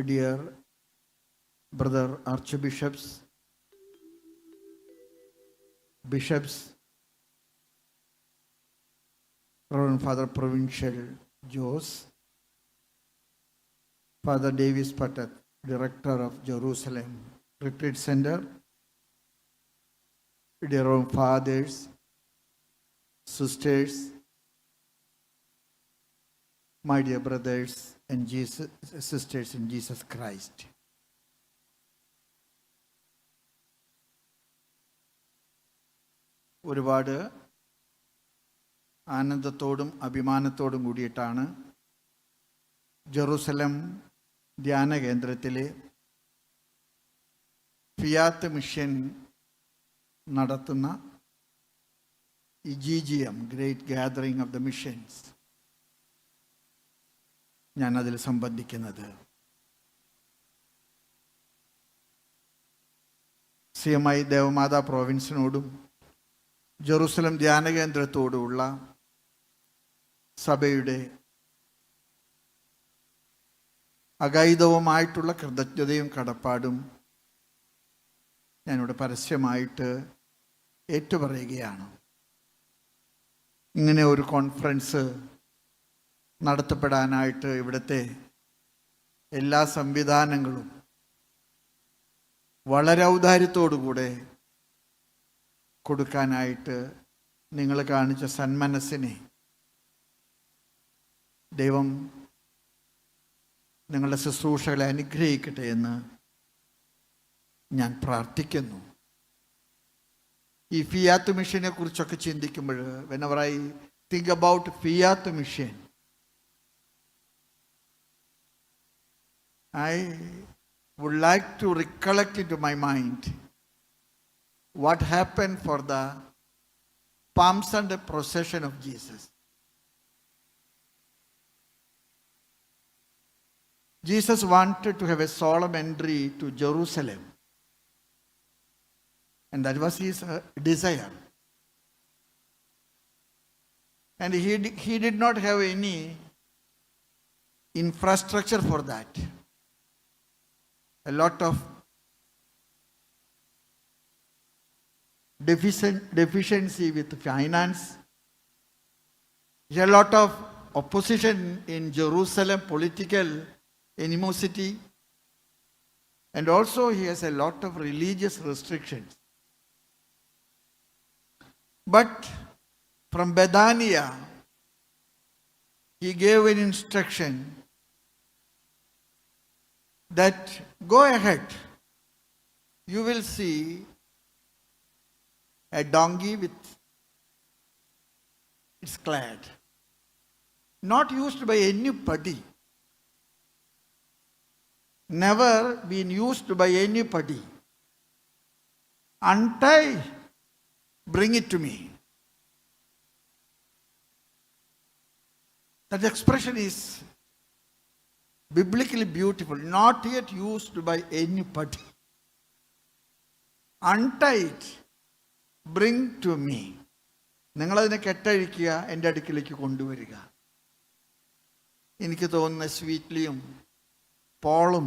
dear brother archbishops, bishops, Reverend Father Provincial Jos, Father Davis Patat, Director of Jerusalem Retreat Center, dear Reverend Fathers, sisters, my dear brothers and Jesus, sisters in Jesus Christ. ഒരുപാട് ആനന്ദത്തോടും അഭിമാനത്തോടും കൂടിയിട്ടാണ് Jerusalem ധ്യാന കേന്ദ്രത്തിലെ Fiat mission നടത്തുന്ന ഈ G G M great gathering of the missions ഞാൻ അതിൽ സംബന്ധിക്കുന്നത്. C M I Devamatha പ്രോവിൻസിനോടും ജെറൂസലം ധ്യാന കേന്ദ്രത്തോടുമുള്ള സഭയുടെ അഗൈതവുമായിട്ടുള്ള കൃതജ്ഞതയും കടപ്പാടും ഞാനിവിടെ പരസ്യമായിട്ട് ഏറ്റുപറയുകയാണ്. ഇങ്ങനെ ഒരു കോൺഫറൻസ് നടത്തപ്പെടാനായിട്ട് ഇവിടുത്തെ എല്ലാ സംവിധാനങ്ങളും വളരെ ഔദാര്യത്തോടുകൂടെ കൊടുക്കാനായിട്ട് നിങ്ങൾ കാണിച്ച സന്മനസ്സിനെ ദൈവം നിങ്ങളുടെ ശുശ്രൂഷകളെ അനുഗ്രഹിക്കട്ടെ എന്ന് ഞാൻ പ്രാർത്ഥിക്കുന്നു. ഈ ഫിയാത്ത് മിഷനെ കുറിച്ചൊക്കെ ചിന്തിക്കുമ്പോൾ whenever I think about Fiat mission I would like to recollect into my mind what happened for the Palm Sunday procession of Jesus. Jesus wanted to have a solemn entry to Jerusalem. And that was his uh, desire. And he, he did not have any infrastructure for that. A lot of deficient, deficiency with finance. A lot of opposition in Jerusalem, political animosity. And also, he has a lot of religious restrictions. But from Bethania, he gave an instruction that go ahead, you will see a donkey with its clad, not used by anybody, never been used by anybody. Untie, bring it to me. That expression is biblically beautiful not yet used by any Untie untie it bring to me നിങ്ങളതിനെ കെട്ടഴിക്കുക എന്റെ അടുക്കിലേക്ക് കൊണ്ടുവരിക. എനിക്ക് തോന്നുന്ന സ്വീറ്റ്ലിയും പോളും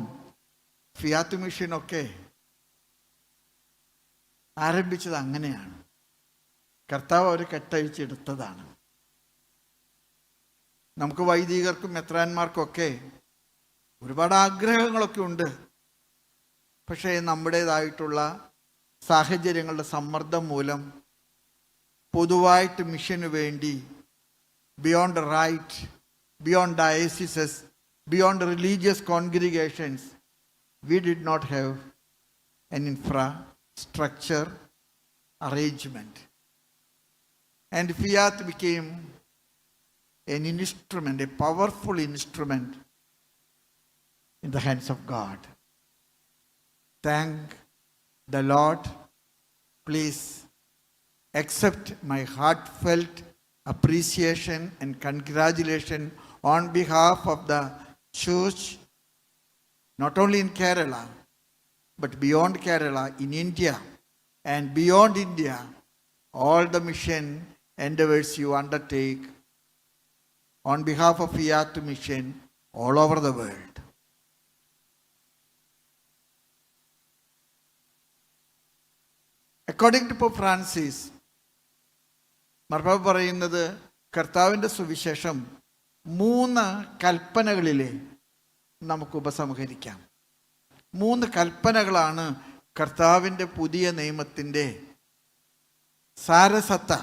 Fiat മിഷീനൊക്കെ ആരംഭിച്ചത് അങ്ങനെയാണ്. കർത്താവ് അവർ കെട്ടഴിച്ചെടുത്തതാണ്. നമുക്ക് വൈദികർക്കും മെത്രാന്മാർക്കൊക്കെ ഒരുപാട് ആഗ്രഹങ്ങളൊക്കെ ഉണ്ട്. പക്ഷേ നമ്മുടേതായിട്ടുള്ള സാഹചര്യങ്ങളുടെ സമ്മർദ്ദം മൂലം പൊതുവായിട്ട് മിഷന് വേണ്ടി beyond right beyond dioceses beyond religious congregations we did not have an infrastructure arrangement and Fiat became an instrument, a powerful instrument in the hands of God. Thank the Lord. Please accept my heartfelt appreciation and congratulation on behalf of the church, not only in Kerala, but beyond Kerala, in India, and beyond India, all the mission endeavors you undertake on behalf of Fiat Mission all over the world. According to Pope Francis മർബാബ് പറയുന്നത് കർത്താവിന്റെ സുവിശേഷം മൂന്ന് കൽപ്പനകളിലെ നമുക്ക് ഉപസംഹരിക്കാം. മൂന്ന് കൽപ്പനകളാണ് കർത്താവിന്റെ പുതിയ നിയമത്തിന്റെ സാരസത്ത.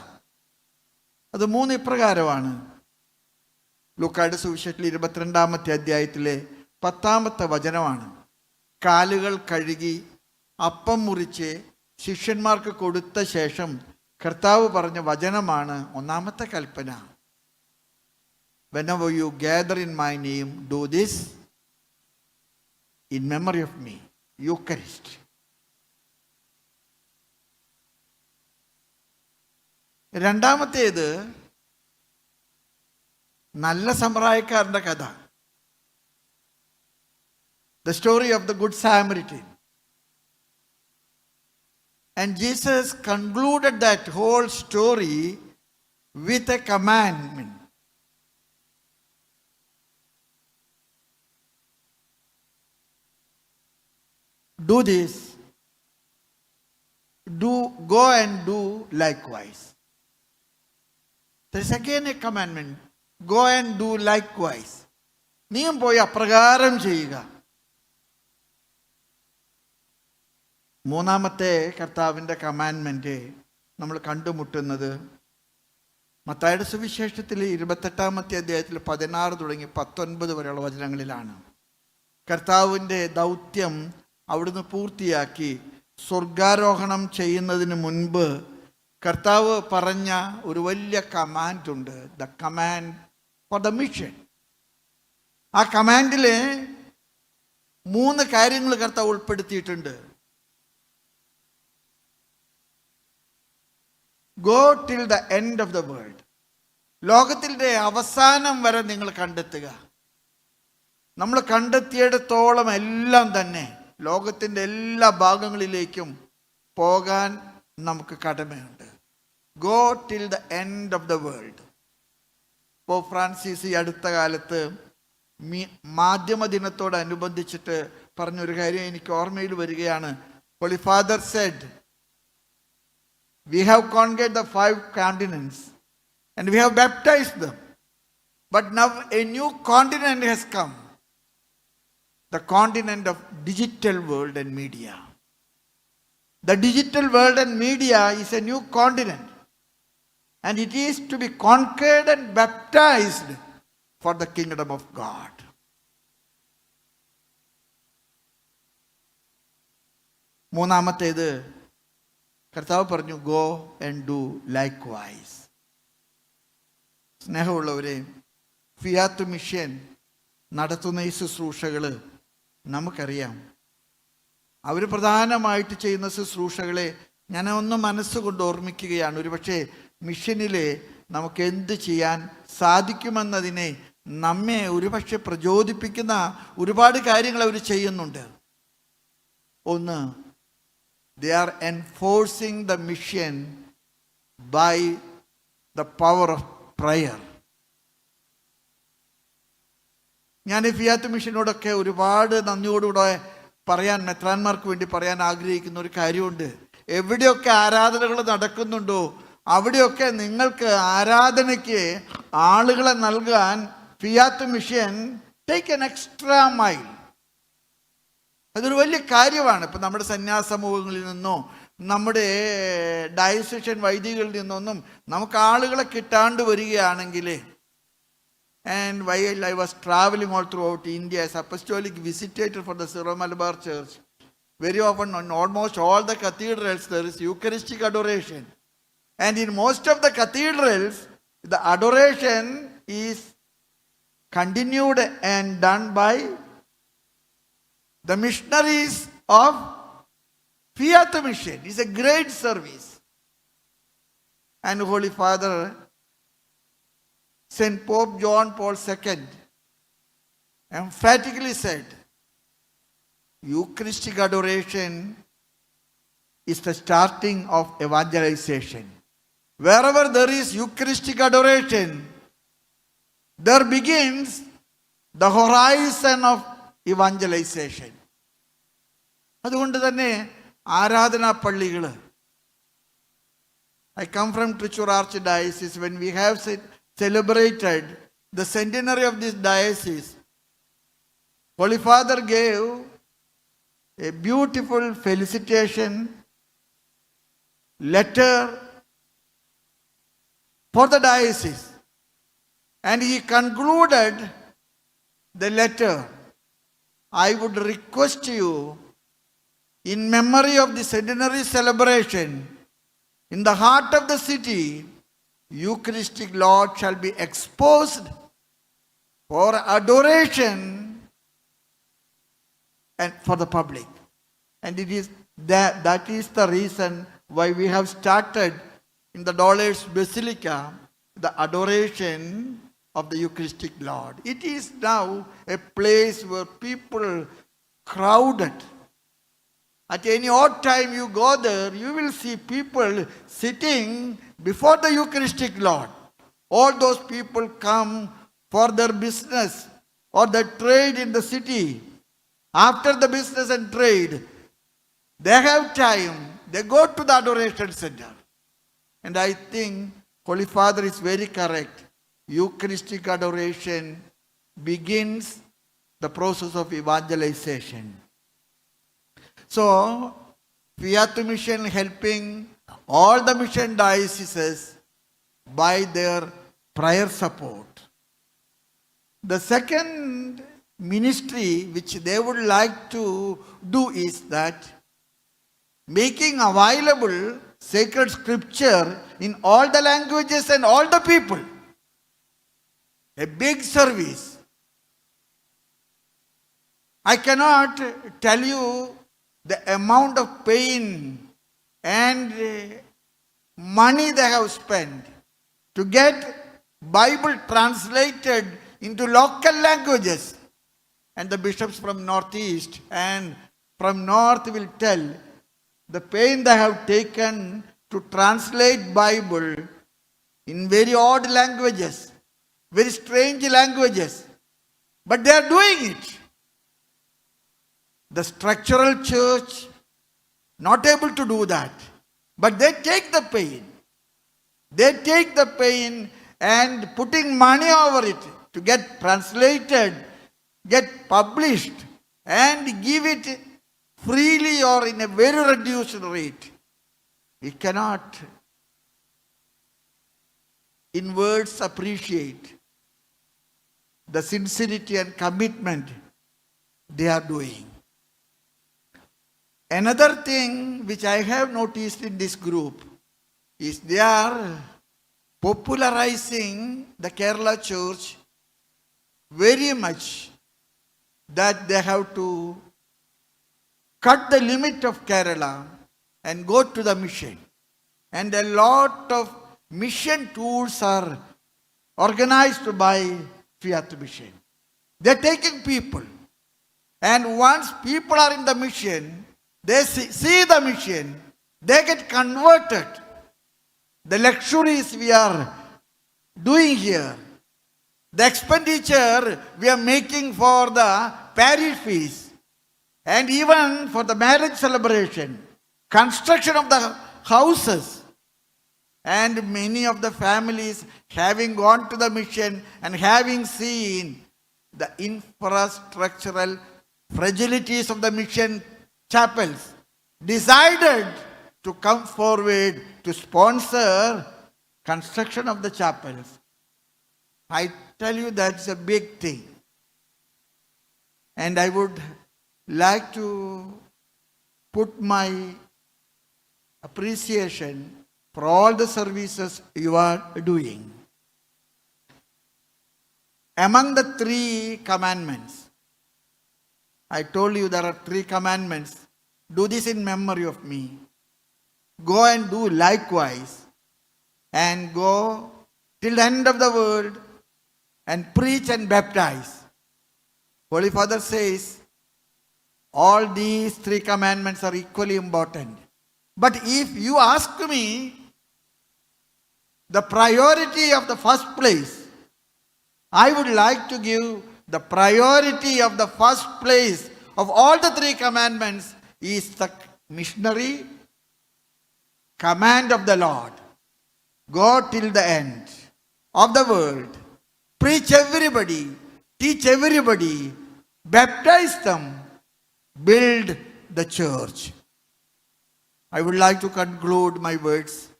അത് മൂന്ന് ഇപ്രകാരമാണ്. ലുക്കാട് സുവിശേഷത്തിൽ ഇരുപത്തിരണ്ടാമത്തെ അധ്യായത്തിലെ പത്താമത്തെ വചനമാണ്. കാലുകൾ കഴുകി അപ്പം മുറിച്ച് ശിഷ്യന്മാർക്ക് കൊടുത്ത ശേഷം കർത്താവ് പറഞ്ഞ വചനമാണ് ഒന്നാമത്തെ കൽപ്പന. Whenever you gather in my name do this in memory of me Eucharist രണ്ടാമത്തേത് നല്ല സമ്പ്രായക്കാരന്റെ കഥ. The story of the good Samaritan and Jesus concluded that hole story with a commandment do this do go and do likewise there is again a commandment go and do likewise നീയും പോയി അപ്രകാരം ചെയ്യുക മൂന്നാമത്തെ കർത്താവിന്റെ കമാൻമെന്റ് നമ്മൾ കണ്ടുമുട്ടുന്നത് മത്തായുടെ സുവിശേഷത്തിൽ ഇരുപത്തെട്ടാമത്തെ അധ്യായത്തിൽ പതിനാറ് തുടങ്ങി പത്തൊൻപത് വരെയുള്ള വചനങ്ങളിലാണ്. കർത്താവിന്റെ ദൗത്യം അവിടുന്ന് പൂർത്തിയാക്കി സ്വർഗാരോഹണം ചെയ്യുന്നതിന് മുൻപ് കർത്താവ് പറഞ്ഞ ഒരു വലിയ കമാൻഡ് ഉണ്ട്. The command for the mission ആ കമാൻഡിൽ മൂന്ന് കാര്യങ്ങൾ കർത്താവ് ഉൾപ്പെടുത്തിയിട്ടുണ്ട്. Go till the end of the world ലോകത്തിന്റെ അവസാനം വരെ നിങ്ങൾ കണ്ടെത്തുക. നമ്മൾ കണ്ടെത്തിയിടത്തോളം എല്ലാം തന്നെ ലോകത്തിന്റെ എല്ലാ ഭാഗങ്ങളിലേക്കും പോകാൻ നമുക്ക് കടമയുണ്ട്. Go till the end of the world ഇപ്പോൾ ഫ്രാൻസിസ് ഈ അടുത്ത കാലത്ത് മീ മാധ്യമ ദിനത്തോടനുബന്ധിച്ചിട്ട് പറഞ്ഞൊരു കാര്യം എനിക്ക് ഓർമ്മയിൽ വരികയാണ്. Holy Father said we have കോൺഗേറ്റ് the five continents and we have baptised them but നവ് A new continent has come the continent of digital world and media. The digital world and media is a new continent and it is to be conquered and baptized for the kingdom of God. മൂന്നാമത്തേത് കർത്താവ് പറഞ്ഞു go and do likewise സ്നേഹമുള്ളവരെ Fiat mission നടത്തുന്ന ഈ ശുശ്രൂഷകൾ നമുക്കറിയാം. അവർ പ്രധാനമായിട്ട് ചെയ്യുന്ന ശുശ്രൂഷകളെ ഞാൻ ഒന്ന് മനസ്സുകൊണ്ട് ഓർമ്മിക്കുകയാണ്. ഒരുപക്ഷെ മിഷനിലെ നമുക്ക് എന്ത് ചെയ്യാൻ സാധിക്കുമെന്നതിനെ നമ്മെ ഒരുപക്ഷെ പ്രചോദിപ്പിക്കുന്ന ഒരുപാട് കാര്യങ്ങൾ അവർ ചെയ്യുന്നുണ്ട്. ഒന്ന് ദേ are enforcing the mission by the power of prayer. ഞാൻ ഈ ഫിയാത്ത് മിഷനോടൊക്കെ ഒരുപാട് നന്ദിയോടുകൂടെ പറയാൻ മെത്രാന്മാർക്ക് വേണ്ടി പറയാൻ ആഗ്രഹിക്കുന്ന ഒരു കാര്യമുണ്ട് എവിടെയൊക്കെ ആരാധനകൾ നടക്കുന്നുണ്ടോ അവിടെയൊക്കെ നിങ്ങൾക്ക് ആരാധനയ്ക്ക് ആളുകളെ നൽകാൻ Fiat mission take an extra mile അതൊരു വലിയ കാര്യമാണ്. ഇപ്പം നമ്മുടെ സന്യാസമൂഹങ്ങളിൽ നിന്നോ നമ്മുടെ ഡയസിഷൻ വൈദികളിൽ നിന്നൊന്നും നമുക്ക് ആളുകളെ കിട്ടാണ്ട് വരികയാണെങ്കിൽ and why I was travelling all throughout India as apostolic visitator for the Syro Malabar church very often almost all the cathedrals there is Eucharistic adoration and in most of the cathedrals the adoration is continued and done by the missionaries of Fiat Mission. It's a great service. And Holy Father St. Pope John Paul II emphatically said, Eucharistic adoration is the starting of evangelization. Wherever there is Eucharistic adoration, there begins the horizon of evangelization. അതുകൊണ്ട് തന്നെ ആരാധനാ പള്ളികൾ I come from Trichur Archdiocese. When we have ce- celebrated the centenary of this diocese, Holy Father gave a beautiful felicitation letter for the diocese. And he concluded the letter. I would request you, in memory of the centenary celebration, in the heart of the city, Eucharistic Lord shall be exposed for adoration and for the public. And it is that, that is the reason why we have started in the Dollars Basilica the adoration of the Eucharistic Lord. It is now a place where people crowded. At any odd time you go there, you will see people sitting before the Eucharistic Lord. All those people come for their business or their trade in the city. After the business and trade, they have time, they go to the adoration center. And I think Holy Father is very correct. Eucharistic adoration begins the process of evangelization. So, Fiat Mission helping all the mission dioceses by their prayer support. The second ministry which they would like to do is that making available sacred scripture in all the languages and all the people. A big service. I cannot tell you the amount of pain and money they have spent to get Bible translated into local languages. And the bishops from Northeast and from North will tell the pain they have taken to translate Bible in very odd languages, very strange languages. But they are doing it. The structural church not able to do that. But they take the pain. They take the pain and putting money over it to get translated, get published, and give it freely or in a very reduced rate. We cannot in words appreciate the sincerity and commitment they are doing. Another thing which I have noticed in this group is they are popularizing the Kerala church very much that they have to cut the limit of Kerala and go to the mission. And a lot of mission tours are organized by Fiat Mission. They're taking people. And once people are in the mission, they see, see the mission, they get converted. The luxuries we are doing here, the expenditure we are making for the parish fees, and even for the marriage celebration, construction of the houses, and many of the families having gone to the mission and having seen the infrastructural fragilities of the mission chapels decided to come forward to sponsor construction of the chapels. I tell you that's a big thing. And I would like to put my appreciation for all the services you are doing. Among the three commandments, I told you there are three commandments. Do this in memory of me. Go and do likewise. And go till the end of the world and preach and baptize. Holy Father says, all these three commandments are equally important. But if you ask me, the priority of the first place, I would like to give the priority of the first place of all the three commandments is the missionary command of the Lord. Go till the end of the world. Preach everybody. Teach everybody. Baptize them. Build the church. I would like to conclude my words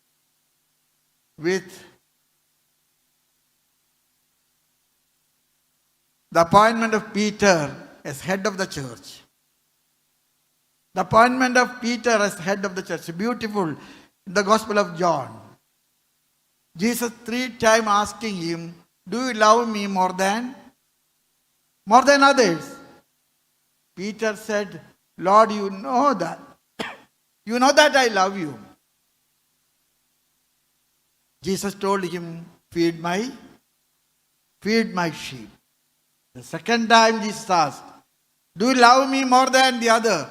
with the appointment of Peter as head of the church. The appointment of Peter as head of the church. Beautiful. In the Gospel of John. Jesus three times asking him, Do you love me more than? More than others? Peter said, Lord, you know that. You know that I love you. Jesus told him, Feed my, feed my sheep. The second time Jesus asked, Do you love me more than the other?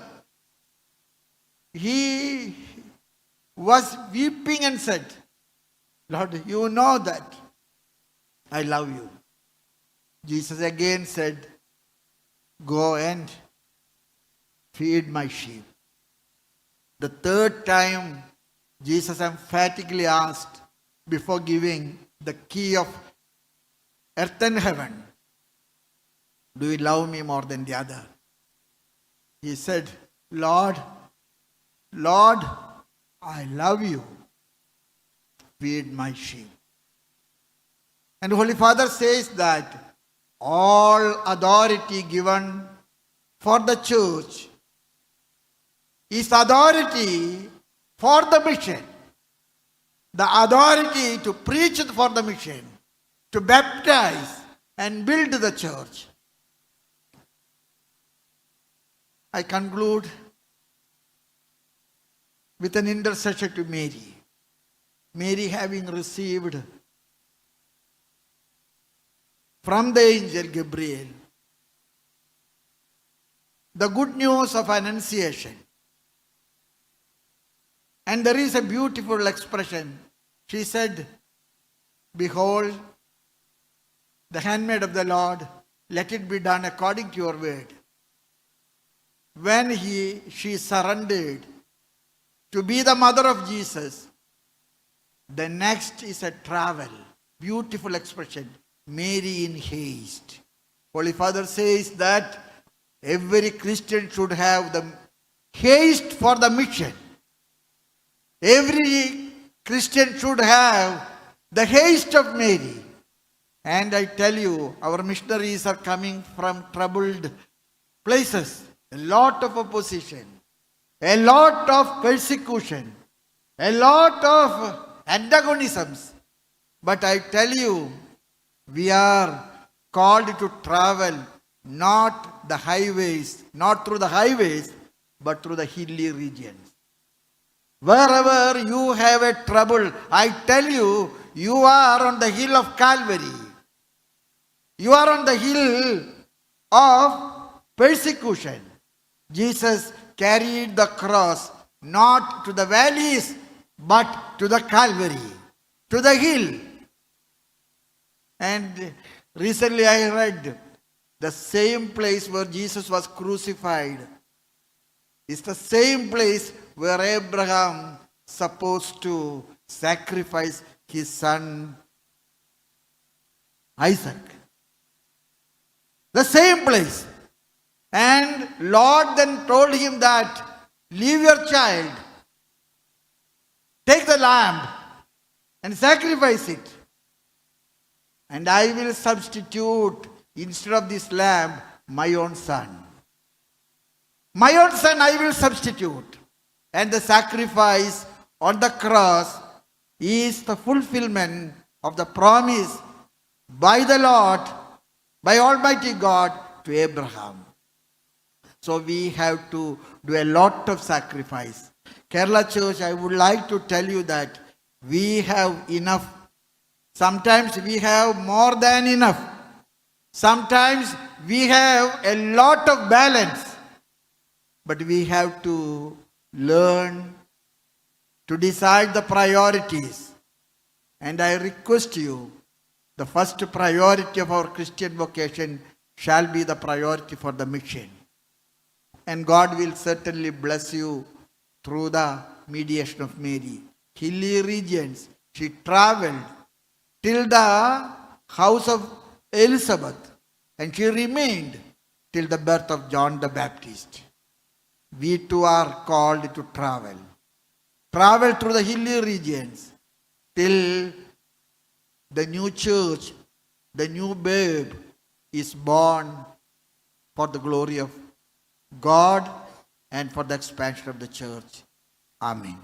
He was weeping and said, Lord, you know that I love you. Jesus again said, Go and feed my sheep. The third time, Jesus emphatically asked, before giving the key of earth and heaven, Do you love me more than the other? He said, Lord, Lord, I love you. Feed my sheep. And Holy Father says that all authority given for the church is authority for the mission. The authority to preach for the mission, to baptize and build the church. I conclude with an intercession to Mary. Mary having received from the angel Gabriel the good news of Annunciation. And there is a beautiful expression. She said, Behold, the handmaid of the Lord, let it be done according to your word. When he, she surrendered to be the mother of Jesus, the next is a travel. Beautiful expression. Mary in haste. Holy Father says that every Christian should have the haste for the mission. Every Christian should have the haste of Mary. And I tell you, our missionaries are coming from troubled places, a lot of opposition, a lot of persecution, a lot of antagonisms. But I tell you, we are called to travel not the highways, not through the highways, but through the hilly regions. Wherever you have a trouble, I tell you, you are on the hill of Calvary. You are on the hill of persecution. Jesus carried the cross not to the valleys, but to the Calvary, to the hill. And recently I read the same place where Jesus was crucified is the same place where Abraham supposed to sacrifice his son Isaac. The same place. And Lord then told him that leave your child, take the lamb and sacrifice it. And I will substitute instead of this lamb my own son. My own son I will substitute. And the sacrifice on the cross is the fulfillment of the promise by the Lord, by Almighty God to Abraham. So we have to do a lot of sacrifice. Kerala Church, I would like to tell you that we have enough. Sometimes we have more than enough. Sometimes we have a lot of balance. But we have to learn to decide the priorities. And I request you, the first priority of our Christian vocation shall be the priority for the mission. And God will certainly bless you through the mediation of Mary. Hilly regions, she traveled till the house of Elizabeth and she remained till the birth of John the Baptist. We too are called to travel. Travel through the hilly regions till the new church, the new babe is born for the glory of God and for the expansion of the church. Amen.